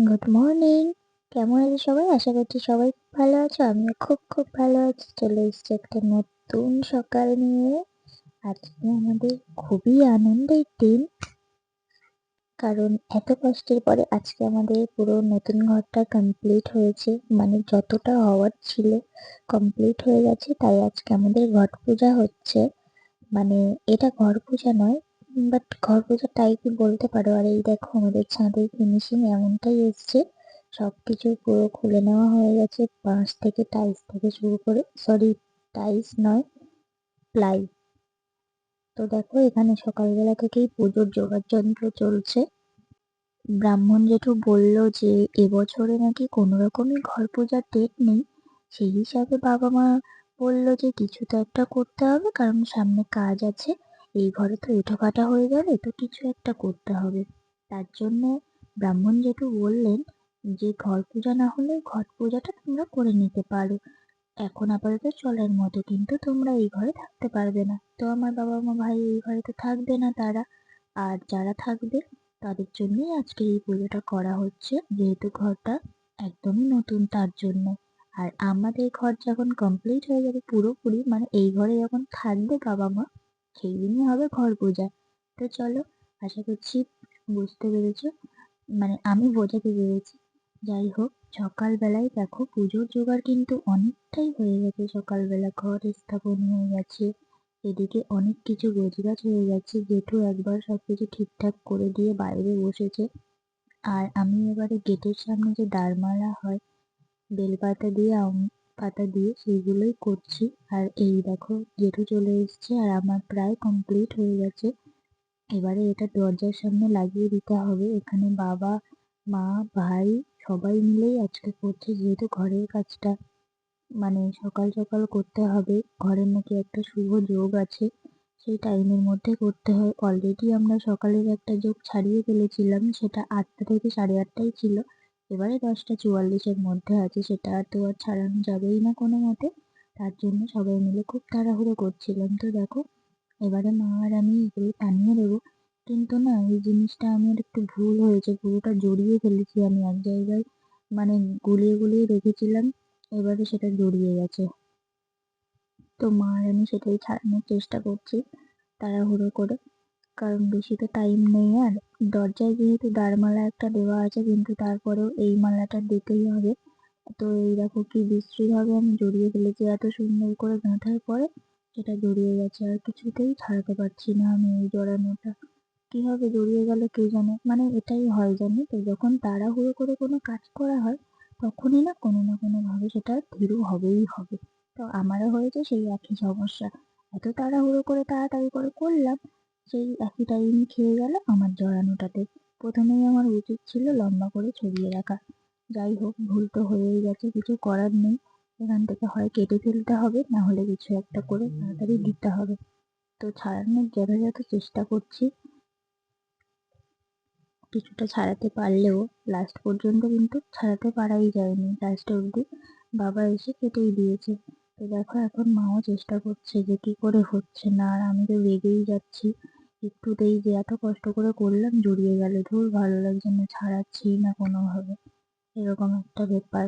Good morning কেমন আছে সবাই? আশা করছি সবাই ভালো আছো। আমিও খুব খুব ভালো আছি। চলে এসেছি একটা নতুন সকাল নিয়ে। আজকে আমাদের খুবই আনন্দের দিন। কারণ এত কষ্টের পরে আজকে আমাদের পুরো নতুন ঘরটা কমপ্লিট হয়েছে। মানে যতটা হওয়ার ছিল কমপ্লিট হয়ে গেছে, তাই আজকে আমাদের ঘট পূজা হচ্ছে। মানে এটা ঘর পূজা নয় বাট ঘর পূজা টাইপই বলতে পারো? আর এই দেখো, আমাদের ছাদের ফিনিশিং এমনটাই এসছে। সবকিছু পুরো খুলে নেওয়া হয়ে গেছে, বাঁশ থেকে টাইলস থেকে শুরু করে সরি টাইলস নয় প্লাই তো দেখো, এখানে সকালবেলা থেকেই পুজোর জোগাড় যন্ত্র চলছে। ব্রাহ্মণ জেঠু বলল যে এবছরে নাকি কোনো রকমই ঘর পূজার ডেট নেই। সেই হিসাবে বাবা মা বলল যে, কিছু তো একটা করতে হবে, কারণ সামনে কাজ আছে। এই ঘরে তো এঁঠো কাটা হয়ে যাবে তো কিছু একটা করতে হবে। তার জন্য ব্রাহ্মণ জেঠু বললেন যে ঘর পূজা না হলে ঘট পূজাটা তোমরা করে নিতে পারো। এখন আপাতত চলার মতো, কিন্তু তোমরা এই ঘরে থাকতে পারবে না। তো আমার বাবা মা ভাই এই ঘরে তো থাকবে না তারা। আর যারা থাকবে, তাদের জন্যই আজকে এই পুজোটা করা হচ্ছে, যেহেতু ঘরটা একদমই নতুন তার জন্য। আর আমাদের ঘর যখন কমপ্লিট হয়ে যাবে পুরোপুরি মানে এই ঘরে যখন থাকবে বাবা মা সেই দিনই হবে ঘর পূজা। তো চলো, আশা করছি বুঝতে পেরেছ। মানে আমি বোঝাতে পেরেছি। যাই হোক, সকালবেলায় দেখো পুজোর জোগাড় কিন্তু অনেকটাই হয়ে গেছে। সকালবেলা ঘর স্থাপন হয়ে গেছে, এদিকে অনেক কিছু গোছগাছ হয়ে গেছে, জেঠু একবার সব কিছু ঠিকঠাক করে দিয়ে বাইরে বসেছে। আর আমি এবারে গেটের সামনে যে দাঁড়মালা হয়, বেলপাতা দিয়ে পাতা দিয়ে সেইগুলোই করছি। আর এই দেখো, জেঠু চলে এসছে আর আমার প্রায় কমপ্লিট হয়ে গেছে। এবারে এটা দরজার সামনে লাগিয়ে দিতে হবে। এখানে বাবা, মা, ভাই সবাই মিলেই আজকে করছে, যেহেতু ঘরের কাজটা মানে সকাল সকাল করতে হবে। ঘরের নাকি একটা শুভ যোগ আছে, সেই টাইমের মধ্যে করতে হয়। অলরেডি আমরা সকালের একটা যোগ ছাড়িয়ে ফেলেছিলাম, সেটা আটটা থেকে সাড়ে আটটাই ছিল। এবারে দশটা চুয়াল্লিশের মধ্যে আছে, সেটা তো আর ছাড়ানো যাবেই না কোনো মতে। তার জন্য সবাই মিলে খুব তাড়াহুড়ো করছিলাম তো, দেখো। এবারে মা আর আমি এগুলো বানিয়ে দেবো। কিন্তু না, এই জিনিসটা আমার একটু ভুল হয়েছে, পুরোটা জড়িয়ে ফেলেছি আমি এক জায়গায়। মানে গুলিয়ে গুলিয়ে রেখেছিলাম, এবারে সেটা জড়িয়ে গেছে। তো মা আর আমি সেটাই ছাড়ানোর চেষ্টা করছি, তাড়াহুড়ো করে। কারণ বেশি তো টাইম নেই, আর দরজায় যেহেতু দাঁড়মালা একটা দেওয়া আছে, কিন্তু তারপরেও এই মালাটা দিতেই হবে। তো এই দেখো কি বিশ্রীভাবে আমি জড়িয়ে ফেলেছি, এত সুন্দর করে গাঁথার পরে সেটা জড়িয়ে গেছে, আর কিছুতেই ছাড়াতে পারছি না আমি এই জড়ানোটা। কীভাবে জড়িয়ে গেল কে জানে? মানে এটাই হয় জানি তো, যখন তাড়াহুড়ো করে কোনো কাজ করা হয়, তখনই না কোনো না কোনোভাবে সেটা ধীরু হবেই হবে। তো আমারও হয়েছে সেই একই সমস্যা। এত তাড়াহুড়ো করে তাড়াতাড়ি করে করলাম সেই একই টাইম খেয়ে গেল আমার জড়ানোটাতে। প্রথমেই আমার উচিত ছিল লম্বা করে ছড়িয়ে রাখা। যাই হোক, ভুল তো হয়েই গেছে, কিছু করার নেই। এখান থেকে হয় কেটে ফেলতে হবে, না হলে কিছু একটা করে তাড়াতাড়ি দিতে হবে। তো ছাড়ানোর যথাযথ চেষ্টা করছি। কিছুটা ছাড়াতে পারলেও লাস্ট পর্যন্ত কিন্তু ছাড়াতে পারাই যায়নি। লাস্ট অবধি বাবা এসে কেটেই দিয়েছে। তো দেখো, এখন মাও চেষ্টা করছে যে কি করে হচ্ছে না, আর আমি তো রেগেই যাচ্ছি। একটুতেই যে এত কষ্ট করে করলাম, জড়িয়ে গেল। ধুর, ভালো লাগছে না, ছাড়াচ্ছি না কোনোভাবে। এরকম একটা ব্যাপার।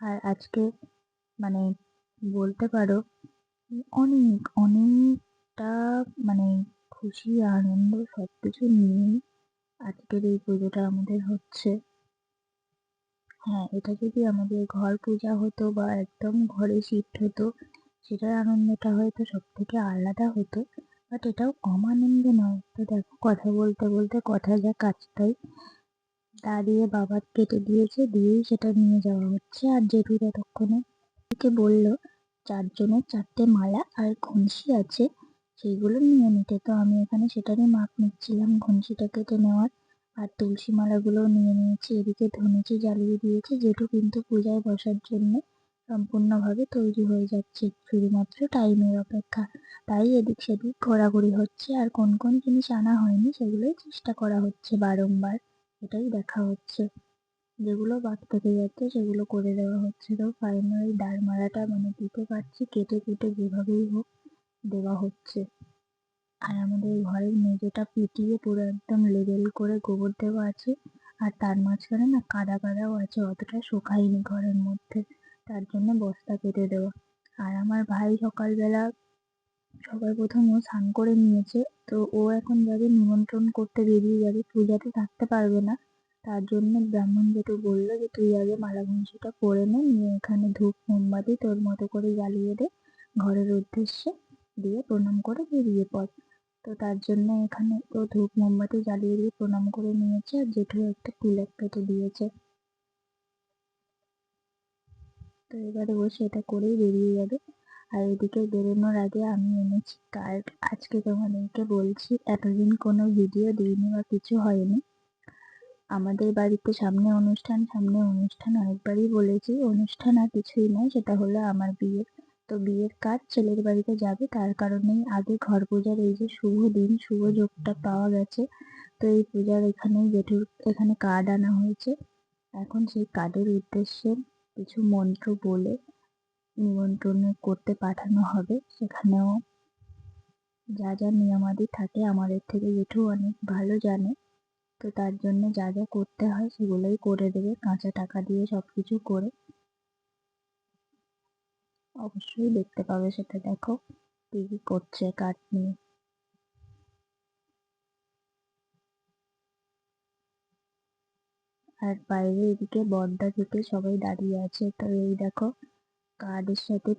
আর আজকে মানে বলতে পারো, অনেক, অনেকটা মানে খুশি, আনন্দ সব কিছু নিয়েই আজকের এই পুজোটা আমাদের হচ্ছে। হ্যাঁ এটা যদি আমাদের ঘর পূজা হতো বা একদম ঘরে শিফট হতো সেটার আনন্দটা হয়তো সব থেকে আলাদা হতো বাট এটাও কম আনন্দ নয়। তো দেখো, কথা বলতে বলতে কথা যা কাজটাই দাঁড়িয়ে বাবা কেটে দিয়েছে, দিয়েই সেটা নিয়ে যাওয়া হচ্ছে। আর জেঠু ততক্ষণে থেকে বলল চারজনের চারটে মালা আর ঘুঞ্চি আছে, সেইগুলো নিয়ে নিতে। তো আমি এখানে সেটারই মাপ নিচ্ছিলাম ঘুঞ্চিটা কেটে নেওয়ার। আর তুলসী মালাগুলোও নিয়ে নিয়েছি। এদিকে ধনেছি জ্বালিয়ে দিয়েছি। জেঠু কিন্তু পূজায় বসার জন্য সম্পূর্ণভাবে তৈরি হয়ে যাচ্ছে, শুধুমাত্র টাইমের অপেক্ষা। তাই এদিক সেদিক ঘোরাঘুরি হচ্ছে, আর কোন কোন জিনিস আনা হয়নি সেগুলোই চেষ্টা করা হচ্ছে বারংবার, এটাই দেখা হচ্ছে। যেগুলো বাদ থেকে যাচ্ছে সেগুলো করে দেওয়া হচ্ছে। তো ফাইনালি মালাটা মানে দিতে পারছি, কেটে কেটে যেভাবেই হোক দেওয়া হচ্ছে। আর আমাদের ঘরের মেঝেটা পিটিয়ে পুরো একদম লেবেল করে গোবর দেওয়া আছে, আর তার মাঝখানে না কাদা কাদাও আছে, অতটা শুকায়নি ঘরের মধ্যে। তার জন্য বস্তা কেটে দেওয়া আর আমার ভাই সকালবেলা সবার প্রথম ও স্নান করে নিয়েছে, তো ও এখন যাবে নিমন্ত্রণ করতে বেরিয়ে যাবে। পূজাতে থাকতে পারবে না, তার জন্য ব্রাহ্মণ যেটু বলল যে তুই আগে মালা পরে নে, নিয়ে এখানে ধূপ, মোমবাতি তোর মতো করে জ্বালিয়ে দে ঘরের উদ্দেশ্যে, দিয়ে প্রণাম করে বেরিয়ে পড়। তো তার জন্য এখানে ও ধূপ, মোমবাতি জ্বালিয়ে দিয়ে প্রণাম করে নিয়েছে আর জেঠু একটা তিলক কেটে দিয়েছে। তো এবারে ও সেটা করেই বেরিয়ে যাবে। আর এদিকে বেরোনোর আগে আমি এনেছি কার্ড আজকে তোমাদেরকে বলছি এতদিন কোনো ভিডিও দিইনি বা কিছু হয়নি। আমাদের বাড়িতে সামনে অনুষ্ঠান সামনে অনুষ্ঠান অনেকবারই বলেছি, অনুষ্ঠান আর কিছুই নয়, সেটা হলো আমার বিয়ে তো বিয়ের কাজ ছেলের বাড়িতে যাবে, তার কারণেই আগে ঘর পূজার এই যে শুভ দিন, শুভ যোগটা পাওয়া গেছে। তো এই পূজার এখানেই জেঠুর এখানে কার্ড আনা হয়েছে। এখন সেই কার্ডের উদ্দেশ্যে কিছু মন্ত্র বলে নিমন্ত্রণ করতে পাঠানো হবে। সেখানেও যা যা নিয়মাদি থাকে আমাদের থেকে জেঠু অনেক ভালো জানে। তো তার জন্য যা যা করতে হয় সেগুলোই করে দেবে, কাঁচা টাকা দিয়ে সব কিছু করে। অবশ্যই দেখতে পাবে সেটা, দেখো। কি করছে কাঠ নিয়ে আর বাইরে এদিকে বর্দা থেকে সবাই দাঁড়িয়ে আছে। তো এই দেখো কার্ডের সাথে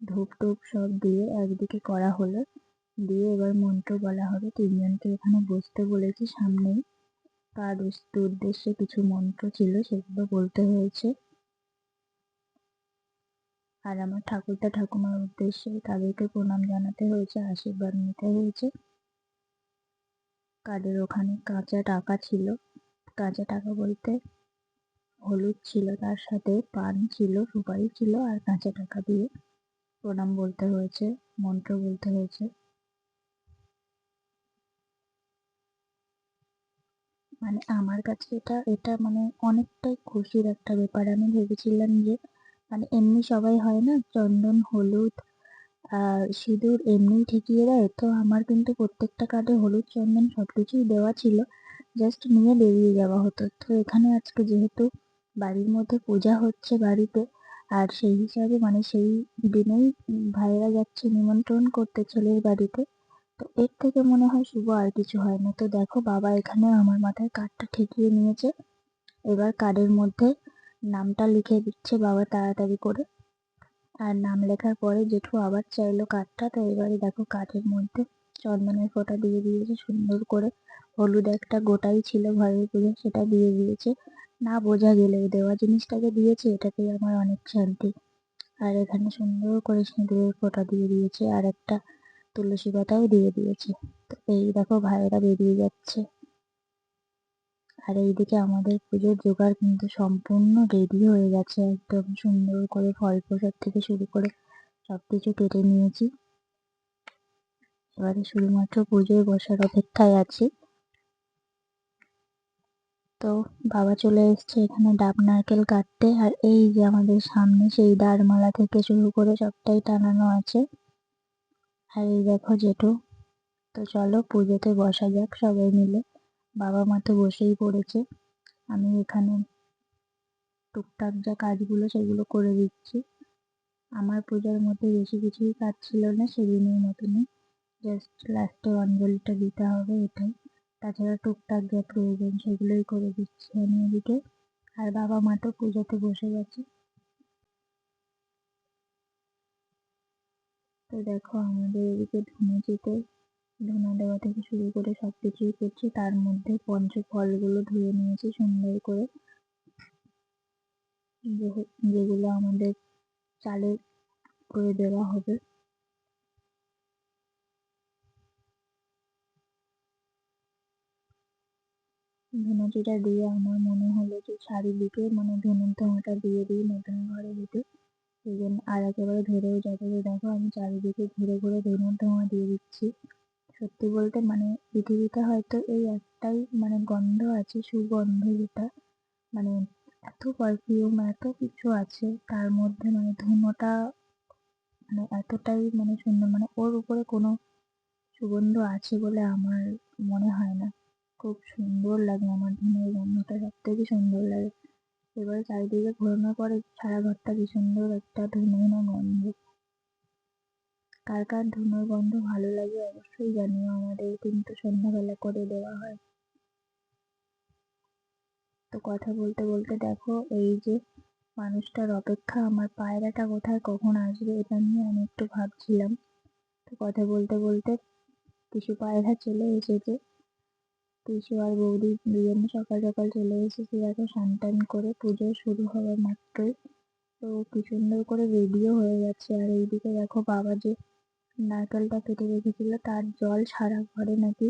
ধূপ টুপ সব দিয়ে একদিকে করা হলো। দিয়ে এবার মন্ত্র বলা হবে। তিনজনকে এখানে বসতে বলেছি, সামনেই তার উদ্দেশ্যে কিছু মন্ত্র ছিল, সেগুলো বলতে হয়েছে। আর আমার ঠাকুরদা ঠাকুমার উদ্দেশ্যে তাদেরকে প্রণাম জানাতে হয়েছে, আশীর্বাদ নিতে হয়েছে। কার্ডের ওখানে কাঁচা টাকা ছিল? কাঁচা টাকা বলতে হলুদ ছিল, তার সাথে পান ছিল, সুপারি ছিল আর কাঁচা টাকা দিয়ে প্রণাম বলতে হয়েছে, মন্ত্র বলতে হয়েছে। মানে আমার কাছে এটা এটা মানে অনেকটাই খুশির একটা ব্যাপার। আমি ভেবেছিলাম যে মানে এমনি সবাই হয় না? চন্দন, হলুদ সিঁদুর এমনিই ঠেকিয়ে দেয় তো আমার কিন্তু প্রত্যেকটা কার্ডে হলুদ, চন্দন সব কিছুই দেওয়া ছিল। জাস্ট নিয়ে বেরিয়ে যাওয়া হতো। তো এখানে আজকে যেহেতু বাড়ির মধ্যে পূজা হচ্ছে বাড়িতে, আর সেই হিসাবে মানে সেই দিনেই ভাইয়েরা যাচ্ছে নিমন্ত্রণ করতে ছেলের বাড়িতে। তো এর থেকে মনে হয় শুভ আর কিছু হয় না। তো দেখো বাবা এখানে আমার মাথায় কার্ডটা ঠেকিয়ে নিয়েছে। এবার কার্ডের মধ্যে নামটা লিখে দিচ্ছে বাবা তাড়াতাড়ি করে। আর নাম লেখার পরে জেঠু আবার চাইলো কাঠটা, তো এবারে দেখো কাঠের মধ্যে চন্দনের ফোঁটা দিয়ে দিয়েছে, সুন্দর করে হলুদ একটা গোটাই ছিল ঘরের পুজো সেটা দিয়ে দিয়েছে। না বোঝা গেলে দেওয়া জিনিসটাকে দিয়েছে, এটাতেই আমার অনেক শান্তি। আর এখানে সুন্দর করে সিঁদুরের ফোঁটা দিয়ে দিয়েছে, আর একটা তুলসী পাতাও দিয়ে দিয়েছে। তো এই দেখো ভাইয়েরা বেরিয়ে যাচ্ছে। আর এইদিকে আমাদের পুজোর জোগাড় কিন্তু সম্পূর্ণ রেডি হয়ে গেছে, একদম সুন্দর করে ফল প্রসাদ থেকে শুরু করে সব কিছু কেটে নিয়েছি। এবারে শুধুমাত্র পুজোয় বসার অপেক্ষায় আছি। তো বাবা চলে এসছে এখানে ডাব নারকেল কাটতে, আর এই যে আমাদের সামনে সেই দাঁড়মালা থেকে শুরু করে সবটাই টানানো আছে। আর এই দেখো জেঠু, তো চলো পুজোতে বসা যাক সবাই মিলে। বাবা মা তো বসেই পড়েছে। আমি এখানে টুকটাক যা কাজগুলো সেগুলো করে দিচ্ছি। আমার পূজার মধ্যে বেশি কিছুই কাজ ছিল না, সেদিনের মতনই। জাস্ট লাস্টে অঞ্জলিটা দিতে হবে এটাই। তাছাড়া টুকটাক যা প্রয়োজন সেগুলোই করে দিচ্ছি আমি এদিকে। আর বাবা মা তো পুজোতে বসে গেছে। তো দেখো আমাদের এদিকে ধুনুচিতে ধুনা দেওয়া থেকে শুরু করে সব কিছুই করছি, তার মধ্যে পঞ্চ ফলগুলো ধুয়ে নিয়েছি সুন্দর করে। যেগুলো আমাদের চালে করে দেওয়া হবে। ধুনুচিটা দিয়ে আমার মনে হলো যে চারিদিকে মানে ধুনুর ধোঁয়াটা দিয়ে দিই নতুন ঘরে দিতে সেই জন্য আর একেবারে ধরেও যাবে দেখো আমি চারিদিকে ঘুরে ঘুরে ধুনুর ধোঁয়া দিয়ে দিচ্ছি। সত্যি বলতে মানে পৃথিবীতে হয়তো এই একটাই মানে গন্ধ আছে সুগন্ধ যেটা মানে এত পারফিউম এত কিছু আছে, তার মধ্যে মানে ধুনোটা মানে এতটাই মানে সুন্দর। মানে ওর উপরে কোনো সুগন্ধ আছে বলে আমার মনে হয় না। খুব সুন্দর লাগে আমার ধুনোর গন্ধটা সব থেকে সুন্দর লাগে। এবার চারিদিকে ঘোরানোর পরে সারা ঘরটা কি সুন্দর একটা ধুনো ধুনো গন্ধ। কার কার ধুনোর গন্ধ ভালো লাগে অবশ্যই জানিও আমাদের কিন্তু সন্ধ্যাবেলা করে দেওয়া হয়। তো কথা বলতে বলতে দেখো, এই যে মানুষটার অপেক্ষা, আমার পায়রাটা কোথায়, কখন আসবে, এটা নিয়ে আমি একটু ভাবছিলাম। তো কথা বলতে বলতে কিছু পায়রা চলে এসেছে। পিসু আর বৌদি দুজনে সকাল সকাল চলে এসেছে, দেখো স্নান টান করে পুজো শুরু হওয়ার মাত্রই। তো কি সুন্দর করে রেডিও হয়ে গেছে আর এইদিকে দেখো বাবা যে নারকেলটা কেটে রেখেছিল, তার জল সারা ঘরে নাকি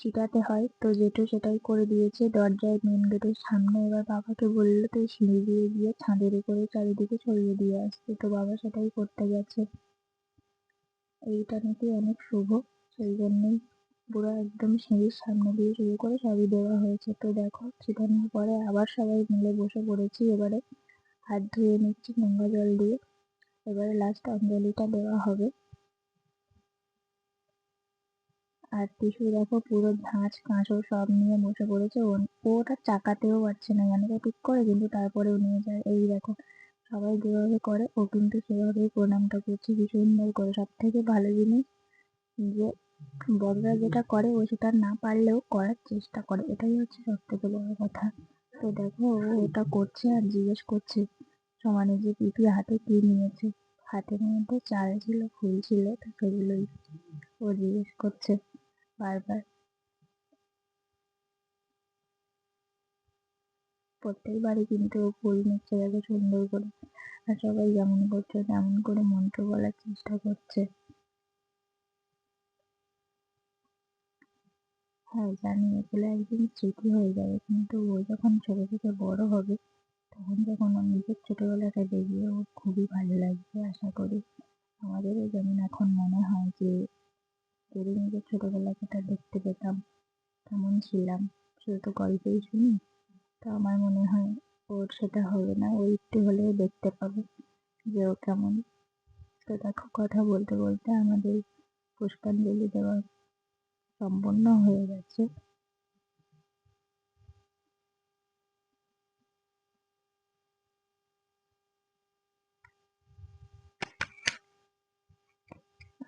ছিটাতে হয়। তো জেঠু সেটাই করে দিয়েছে, দরজায় মেন গেটের সামনে। এবার বাবাকে বলল, তুই সিঁড়ি দিয়ে গিয়ে ছাদের উপরে চারিদিকে ছড়িয়ে দিয়ে আসতে তো বাবা সেটাই করতে গেছে। এইটা নাকি অনেক শুভ, সেই জন্যই পুরো একদম সিঁড়ির সামনে দিয়ে শুরু করে সবই দেওয়া হয়েছে। তো দেখো, ছিটানোর পরে আবার সবাই মিলে বসে পড়েছি এবারে। হাত ধুয়ে নিচ্ছি গঙ্গা জল দিয়ে। এবারে লাস্ট অঞ্জলিটা দেওয়া হবে। আর টিসু দেখো পুরো ঝাঁঝ কাঁচো সব নিয়ে বসে পড়েছে। ও, ওটা চাকাতেও পারছে না জানো তো, ঠিক করে কিন্তু তারপরেও নিয়ে যায়। এই দেখো, সবাই যেভাবে করে, ও কিন্তু সেভাবেই প্রণামটা করছে। কি সুন্দর করে সব থেকে ভালো জিনিস যে বড়রা যেটা করে, ও সেটা না পারলেও করার চেষ্টা করে। এটাই হচ্ছে সব থেকে বড় কথা। তো দেখো, ও ওটা করছে আর জিজ্ঞেস করছে, সমানে যে পিপি হাতে কি নিয়েছে? হাতের মধ্যে চাল ছিল, ফুল ছিল, তো সেগুলোই ও জিজ্ঞেস করছে। বারবার। প্রত্যেকবারই কিন্তু ও ফুল নিচ্ছে দেখো সুন্দর করে আর সবাই যেমন করছে, তেমন করে মন্ত্র বলার চেষ্টা করছে। হ্যাঁ জানি এগুলো একদিন স্মৃতি হয়ে যাবে, কিন্তু ও যখন ছোট থেকে বড় হবে, তখন যখন ও নিজের ছোটবেলাটা দেখবে ওর খুবই ভালো লাগবে, আশা করি। আমাদেরও যেমন এখন মনে হয় যে নিজের ছোটবেলাটা দেখতে পেতাম, কেমন ছিলাম। শুধু তো গল্পেই শুনি, তো আমার মনে হয় ওর সেটা হবে না। ও একটু হলেও দেখতে পাবে যে ও কেমন। তো দেখো, কথা বলতে বলতে আমাদের পুষ্পাঞ্জলি দেওয়া সম্পন্ন হয়ে গেছে।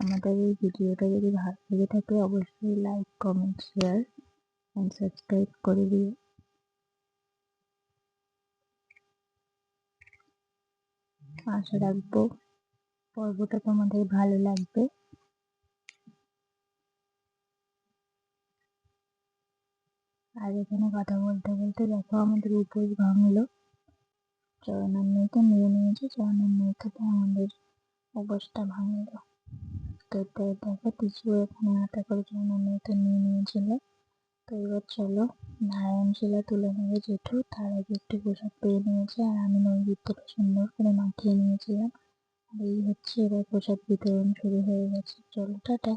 আমাদের এই ভিডিওটা যদি ভালো লেগে থাকে, অবশ্যই like comment share and subscribe করে দিও। আশা রাখব পর্বটা তোমাদের ভালো লাগবে। আর এখানে কথা বলতে বলতে দেখো আমাদের উপোস ভাঙলো। চরণামৃত নিয়ে নিয়েছে চরণামৃততে আমাদের উপোসটা ভাঙলো। তো দেখো কিছু এখানে আটা করে চরণামৃত নিয়ে নিয়েছিল। তো এবার চলো নারায়ণ শিলা তুলে নেবে জেঠু। তার আগে একটু পোশাক পেয়ে নিয়েছে আর আমি নৈবেদ্যটা সুন্দর করে মাখিয়ে নিয়েছিলাম। আর এই হচ্ছে এবার প্রসাদ বিতরণ শুরু হয়ে গেছে। চলো, টাটা।